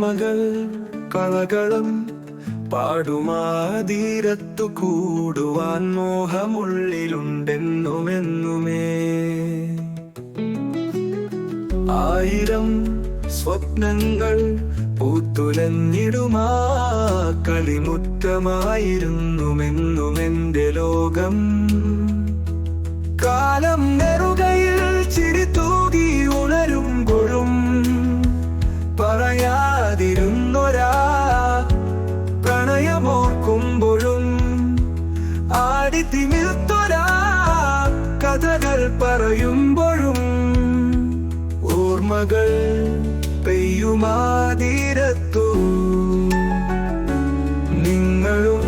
ഓർമ്മകൾ കളകളം പാടുമാതീരത്തു കൂടുവാൻ മോഹമുള്ളിലുണ്ടെന്നുമെന്നുമേ. ആയിരം സ്വപ്നങ്ങൾ പൂത്തുലഞ്ഞിടുമാ കളിമുറ്റമായിരുന്നുമെന്നുമെന്റെ ലോകം. കാലം ഓർമ്മകൾ പെയ്യുമാതിരത്തു. നിങ്ങളും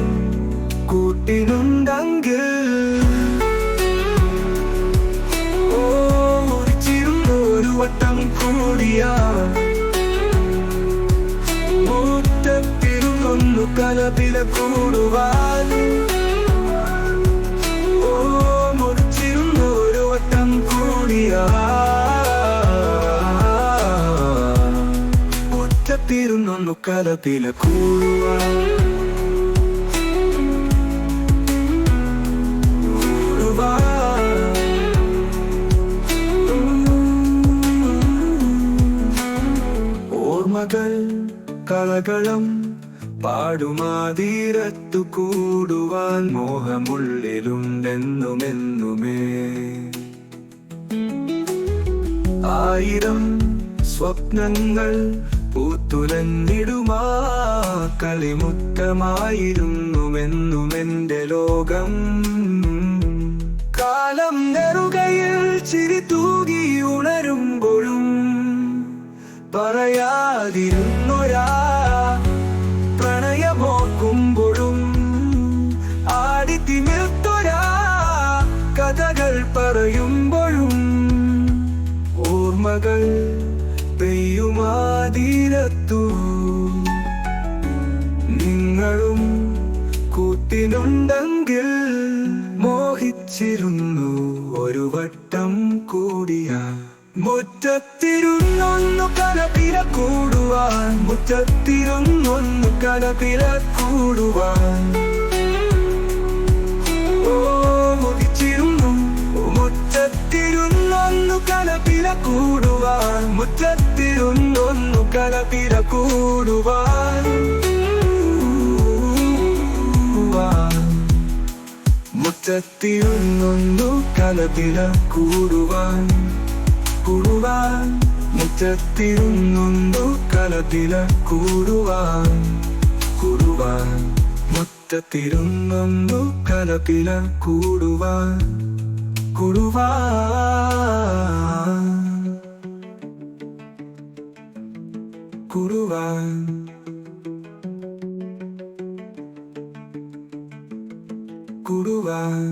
കൂട്ടിനുണ്ടെങ്കിൽ ഒരു വട്ടം കൂടിയാ. മുറ്റത്തിരുന്നൊന്നു കലപില കൂടുവാൻ. മുറ്റത്തിരുന്നൊന്നു കലപില കൂടുവാൻ കൂടുവാൻ ഓർമ്മകൾ കളകളം പാടുമാതീരത്തു കൂടുവാൻ മോഹമുള്ളിലുണ്ടെന്നുമെന്നുമേ. ആയിരം സ്വപ്നങ്ങൾ പൂത്തുലഞ്ഞിടുമാ കളിമുറ്റമായിരുന്നുമെന്നുമെന്റെ ലോകം. കാലം നെറുകയിൽ ചിരി തൂകി ഉണരുമ്പോഴും പറയാതിരുന്നൊരാ പ്രണയമോക്കുമ്പോഴും ആടിത്തിമിർത്തൊരാ കഥകൾ പറയുമ്പോഴും നിങ്ങളും കൂട്ടിനുണ്ടെങ്കിൽ മോഹിച്ചിരുന്നു ഒരു വട്ടം കൂടിയ. മുറ്റത്തിരുന്നൊന്നു കലപില കൂടുവാൻ മുറ്റത്തിരുന്നൊന്നു കലപില കൂടുവാൻ. മുറ്റത്തിരുന്നൊന്നു കലപില കൂടുവാൻ മുറ്റത്തിരുന്നൊന്നു കലപില കൂടുവാൻ കൂടുവാൻ. മുറ്റത്തിരുന്നൊന്നു കലപില കൂടുവാൻ കൂടുവാൻ. മുറ്റത്തിരുന്നൊന്നു കലപില കൂടുവാൻ കൂടുവാൻ. കൂടുവാൻ കൂടുവാൻ